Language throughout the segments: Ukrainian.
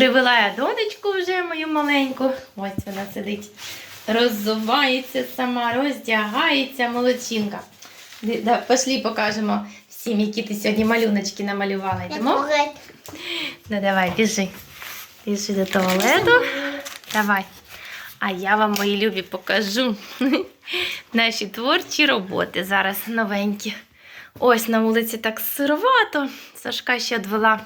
Привела я донечку вже мою маленьку. Ось вона сидить. Роззувається сама, роздягається, молодчинка. Да, Пошли покажемо всім, які ти сьогодні малюночки намалювала. Йдемо? Ну давай, біжи. Біжи до туалету. Давай. А я вам, мої любі, покажу наші творчі роботи зараз новенькі. Ось на вулиці так сировато. Сашка ще відвела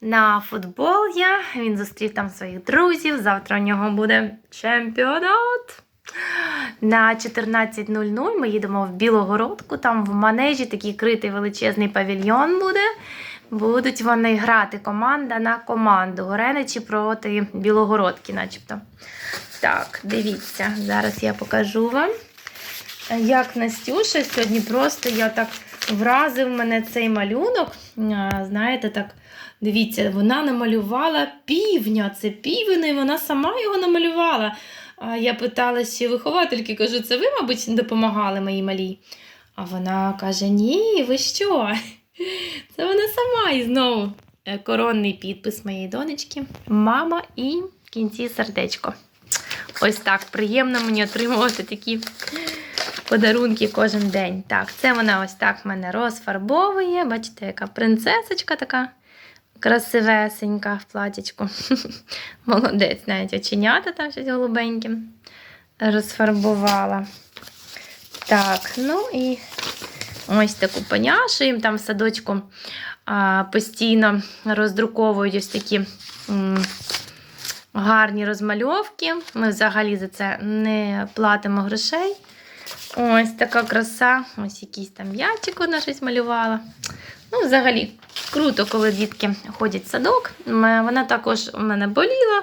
на футбол я. Він зустрів там своїх друзів. Завтра у нього буде чемпіонат. На 14.00 ми їдемо в Білогородку. Там в манежі такий критий величезний павільйон буде. Будуть вони грати команда на команду. Гореничі проти Білогородки, начебто. Так, дивіться, зараз я покажу вам. Як Настюша сьогодні просто я так вразив мене цей малюнок. Знаєте, так, дивіться, вона намалювала півня. Це півень, і вона сама його намалювала. Я питала ще виховательки, кажу, це ви, мабуть, допомагали моїй малій? А вона каже: Ні, ви що? Це вона сама і знову е, коронний підпис моєї донечки. Мама і в кінці сердечко. Ось так приємно мені отримувати такі подарунки кожен день. Так, це вона ось так мене розфарбовує. Бачите, яка принцесочка така красивесенька в платічку. Молодець, навіть оченята там щось голубеньке розфарбувала. Так, ну і ось таку поняшу. Їм там в садочку а, постійно роздруковують ось такі. м, Гарні розмальовки. Ми взагалі за це не платимо грошей. Ось така краса. Ось якийсь там м'ячик вона щось малювала. Ну, взагалі, круто, коли дітки ходять в садок. Вона також у мене боліла,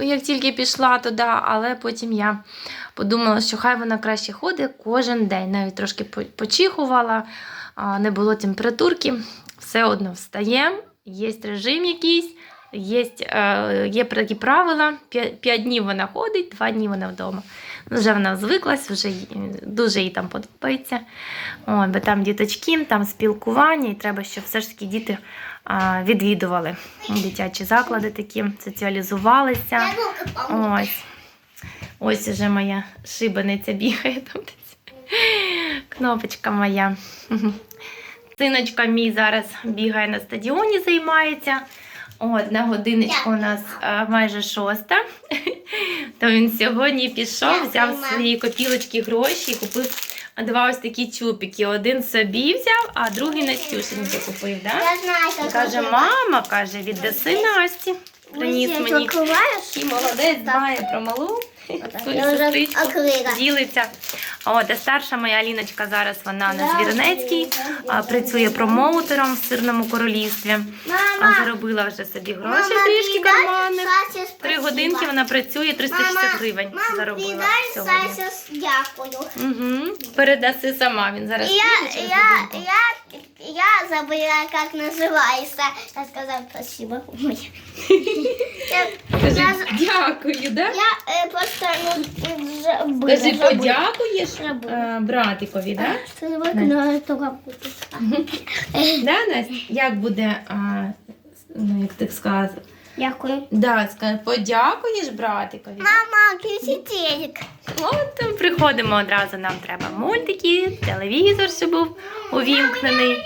як тільки пішла туди, але потім я подумала, що хай вона краще ходить кожен день. Навіть трошки по- почихувала, не було температурки. Все одно встає, є режим якийсь. Є, е, є такі правила. П'я- П'ять днів вона ходить, два дні вона вдома. Ну, Вже вона звиклась, вже дуже їй там подобається. О, бо там діточки, там спілкування, і треба, щоб все ж таки діти а, відвідували дитячі заклади такі, соціалізувалися. Ось. Ось уже моя шибаниця бігає там. Кнопочка моя. Синочка мій зараз бігає на стадіоні, займається. От, на годиночку у нас а, майже шоста. То він сьогодні пішов, взяв свої копілочки гроші і купив два ось такі чупики. Один собі взяв, а другий Настюшеньки купив. Да? Я знаю, І каже, мама, каже, віддаси Насті. Приніс мені. І молодець знає про малу сестричку. Ділиться. От, а старша моя Аліночка зараз вона на Звіринецькій, а, працює промоутером в сирному королівстві. А Мама, заробила вже собі гроші мама, трішки передай карманних. Сасі Три спасибо. годинки вона працює, 360 Мама, гривень мам, заробила передай сьогодні. Сасі дякую. Угу. Передаси сама. Він зараз И я, піде через я, годинку. я, я забыла, как называется. Я сказала спасибо. Ой. Я, Скажи, я, дякую, да? я э, просто ну, забыла. Скажи, забыла. подякуєш Забула. е, братикові, так? Це но. Да, Настя? Як буде, а, ну, як ти сказав? Дякую. да, подякуєш братикові? Мама, кисетелик. От там приходимо одразу, нам треба мультики, телевізор, щоб був увімкнений.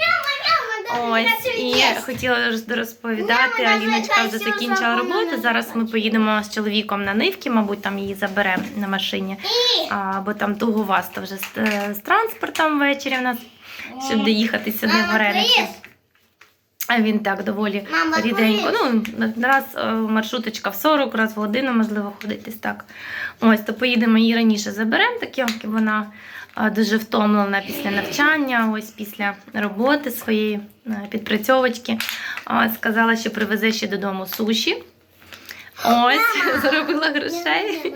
Ось, і хотіла роз- розповідати, Аліночка вже закінчила роботу. Зараз ми поїдемо з чоловіком на нивки, мабуть, там її заберемо на машині. А, бо там туговасто вже з, е, з транспортом ввечері в нас, щоб доїхати сюди в. А він так доволі Мама, ріденько. Ну, раз е, маршруточка в 40, раз в годину, можливо, ходить десь так. Ось, то поїдемо її раніше заберемо, так як вона е, дуже втомлена після навчання, ось після роботи своєї е, підпрацьовочки. Сказала, що привезе ще додому суші. Ось, заробила грошей.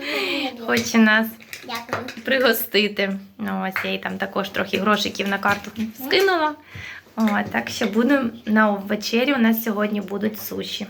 Хоче нас Дякую. пригостити. Ну, ось я їй там також трохи грошиків на карту скинула. О, так що будемо на вечері. У нас сьогодні будуть суші.